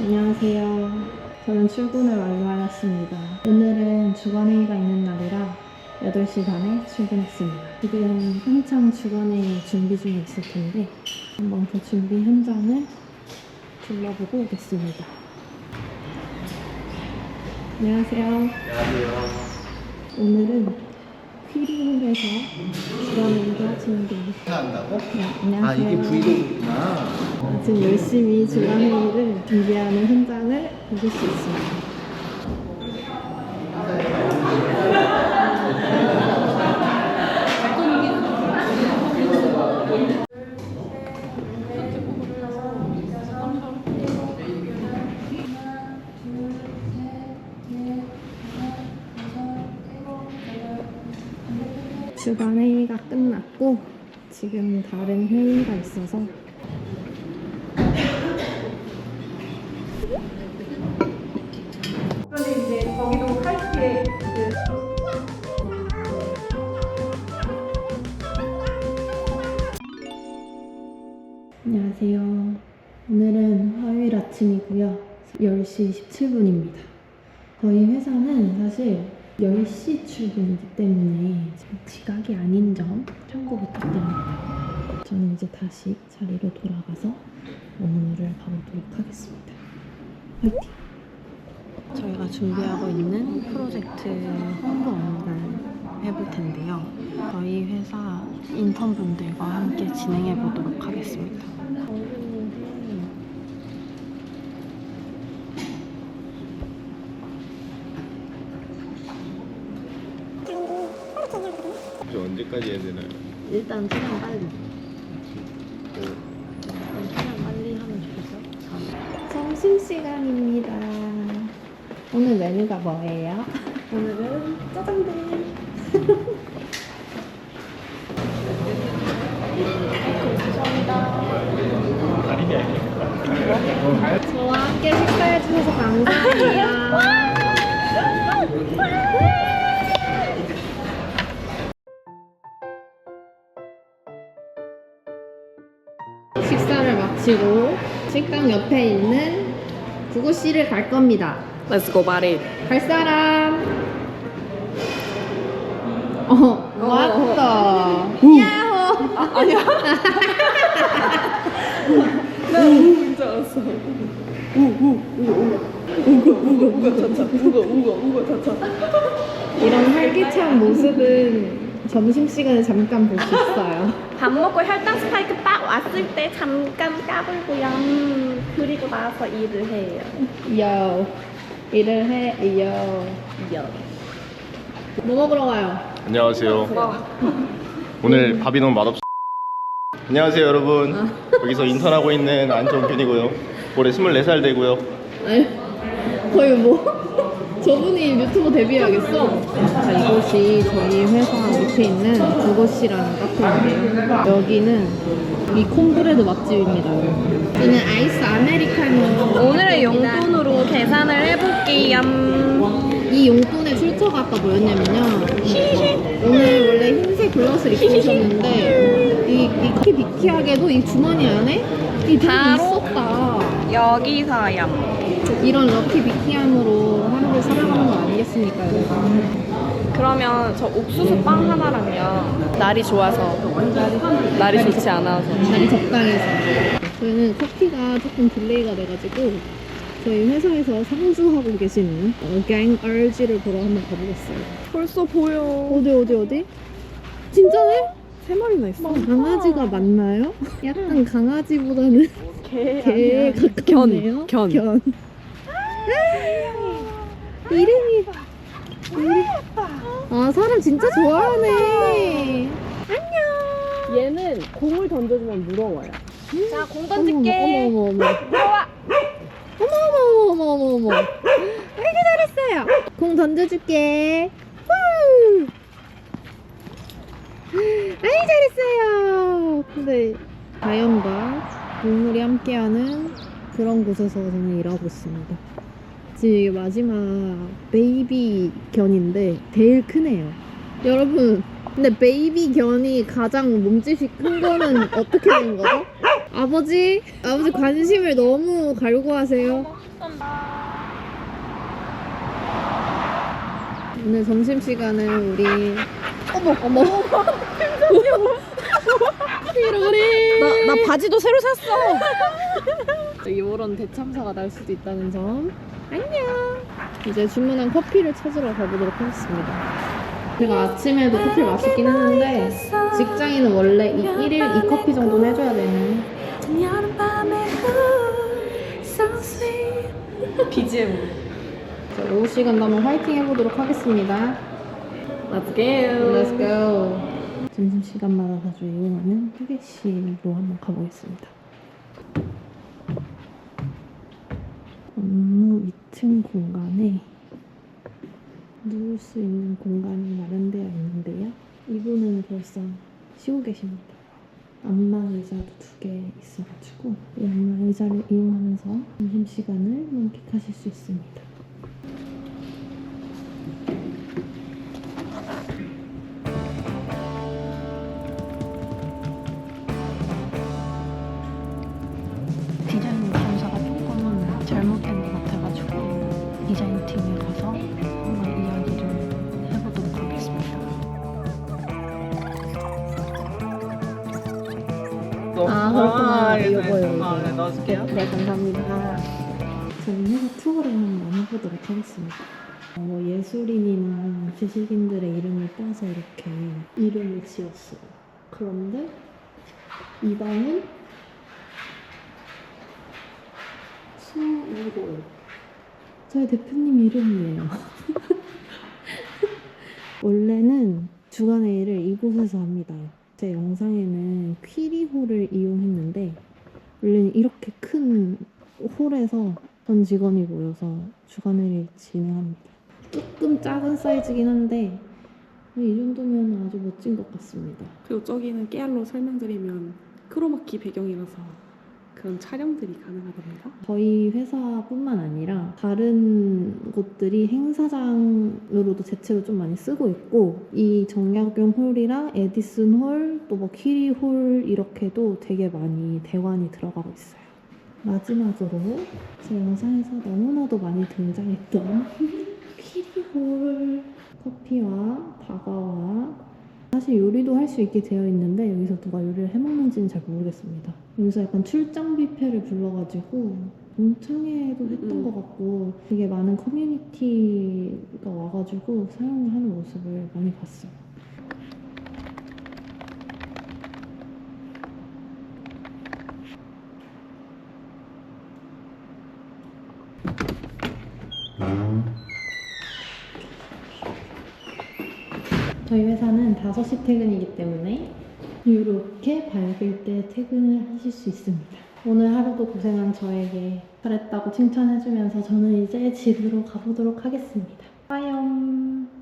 안녕하세요. 저는 출근을 완료하였습니다. 오늘은 주간회의가 있는 날이라 8시 반에 출근했습니다. 지금 한창 주간회의 준비 중에 있을 텐데 한번 그 준비 현장을 둘러보고 오겠습니다. 안녕하세요. 안녕하세요. 오늘은 퀴리홀에서 주간회의가 진행됩니다. 한다고? 네, 아 안녕하세요. 이게 브이로그구나. 지금 열심히 주간 회의를 준비하는 현장을 보실 수 있습니다. 주간 회의가 끝났고 지금 다른 회의가 있어서 그런데 이제 거기도 카이트에 그 안녕하세요. 오늘은 화요일 아침이고요. 10시 17분입니다. 저희 회사는 사실 10시 출근이기 때문에 지각이 아닌 점 참고 부탁드립니다. 저는 이제 다시 자리로 돌아가서 업무를 가보도록 하겠습니다. 화이팅! 저희가 준비하고 있는 프로젝트 홍보 업무를 해볼 텐데요. 저희 회사 인턴분들과 함께 진행해 보도록 하겠습니다. 저 언제까지 해야 되나요? 일단 최대한 빨리. 일단 최대한 빨리 하면 좋겠어. 점심 시간입니다. 오늘 메뉴가 뭐예요? 오늘은 짜장면. 저와 함께 식사를 마치고 식당 옆에 있는 구구씨를 갈 겁니다. Let's go, buddy. 갈 사람? 어, 왔다. 야호! 아니야. 나 우는 줄 알았어. 이런 활기찬 모습은 점심시간에 잠깐 볼 수 있어요. 밥 먹고 혈당 스파이크 딱 왔을 때 잠깐 까불고요. 음, 그리고 나서 일을 해요. 요. 일을 해, 요. 요. 뭐 먹으러 가요? 안녕하세요. 오늘 밥이 너무 맛없어. 안녕하세요 여러분. 여기서 인턴하고 있는 안정균이고요. 올해 24살 되고요. 아니, 거의 뭐 저분이 유튜버 데뷔해야겠어. 자, 이곳이 저희 회사 밑에 있는 구고씨라는 카페인데요. 여기는 이 콤브레드 맛집입니다. 저는 아이스 아메리카노. 오늘의 용돈으로 계산을 해볼게요. 이 용돈의 출처가 아까 뭐였냐면요. 오늘 원래 흰색 블라우스를 입고 오셨는데 이, 이 커피 비키하게도 이 주머니 안에 이 돈이 바로? 있었다. 여기서요. 이런 럭키 비키함으로 하루를 살아가는 거 아니겠습니까, 여러분? 그러면 저 옥수수 빵 하나랑요. 날이 좋아서. 날이 좋지 않아서. 날이 적당해서. 저희는 커피가 조금 딜레이가 돼가지고 저희 회사에서 상주하고 계시는 어, 갱 얼지를 보러 한번 가보겠어요. 벌써 보여. 어디 어디 어디? 진짜네? 세 마리나 있어. 강아지가 맞나요? 약간 강아지보다는 개. 개에 가깝네요. 견, 견. 견. 이름이 이름. 아 사람 진짜 좋아하네. 얘는 공을 던져주면 무서워요. 자, 공 어머 어머 어머. 들어와. 어머 어머 어머 어머 어머. 아이고 잘했어요. 공 던져줄게. 후. 아이 잘했어요. 근데 자연과 동물이 함께하는 그런 곳에서 저는 일하고 있습니다. 지금 마지막 베이비 견인데 제일 크네요. 여러분, 근데 베이비 견이 가장 몸집이 큰 거는 어떻게 된 거죠? 아버지, 아버지 관심을 너무 갈구하세요. 오늘 점심시간은 우리 어머 어머 이러리 나, 나 바지도 새로 샀어. 이런 대참사가 날 수도 있다는 점 안녕 이제 주문한 커피를 찾으러 가보도록 하겠습니다 제가 아침에도 커피를 마시긴 했는데 직장인은 원래 이 1일 2커피 정도는 해줘야 되는 BGM. 자, 오후 시간도 한번 화이팅 해보도록 하겠습니다 Let's go. Let's go. 점심시간마다 자주 이용하는 휴게실로 한번 가보겠습니다. 업무 위층 공간에 누울 수 있는 공간이 마련되어 있는데요. 이분은 벌써 쉬고 계십니다. 안마 의자도 두 개 있어가지고 이 안마 의자를 이용하면서 점심시간을 만끽하실 수 있습니다. 팀에 가서 한번 이야기를 해보도록 하겠습니다. 아, 그렇구나. 이거요, 이거. 아, 네, 넣어줄게요. 네, 감사합니다. 저는 회사 투어를 한번 해보도록 하겠습니다. 어, 뭐 예술인이나 지식인들의 이름을 따서 이렇게 이름을 지었어요. 그런데 이 방은 수우골. 저희 대표님 이름이에요. 원래는 주간의 일을 이곳에서 합니다. 제 영상에는 퀴리홀을 이용했는데 원래는 이렇게 큰 홀에서 전 직원이 모여서 주간회를 진행합니다. 조금 작은 사이즈긴 한데 이 정도면 아주 멋진 것 같습니다. 그리고 저기는 깨알로 설명드리면 크로마키 배경이라서 그런 촬영들이 가능하답니다. 저희 회사뿐만 아니라 다른 곳들이 행사장으로도 대체로 좀 많이 쓰고 있고 이 정약용 홀이랑 에디슨 홀, 또 뭐 키리 홀 이렇게도 되게 많이 대관이 들어가고 있어요. 마지막으로 제 영상에서 너무나도 많이 등장했던 키리 홀 커피와 다과와 사실 요리도 할 수 있게 되어 있는데 여기서 누가 요리를 해먹는지는 잘 모르겠습니다. 여기서 약간 출장 뷔페를 불러가지고 동창회도 했던 음. 것 같고 되게 많은 커뮤니티가 와가지고 사용을 하는 모습을 많이 봤어요. 저희 회사는 5시 퇴근이기 때문에 이렇게 밝을 때 퇴근을 하실 수 있습니다. 오늘 하루도 고생한 저에게 잘했다고 칭찬해주면서 저는 이제 집으로 가보도록 하겠습니다. 빠염.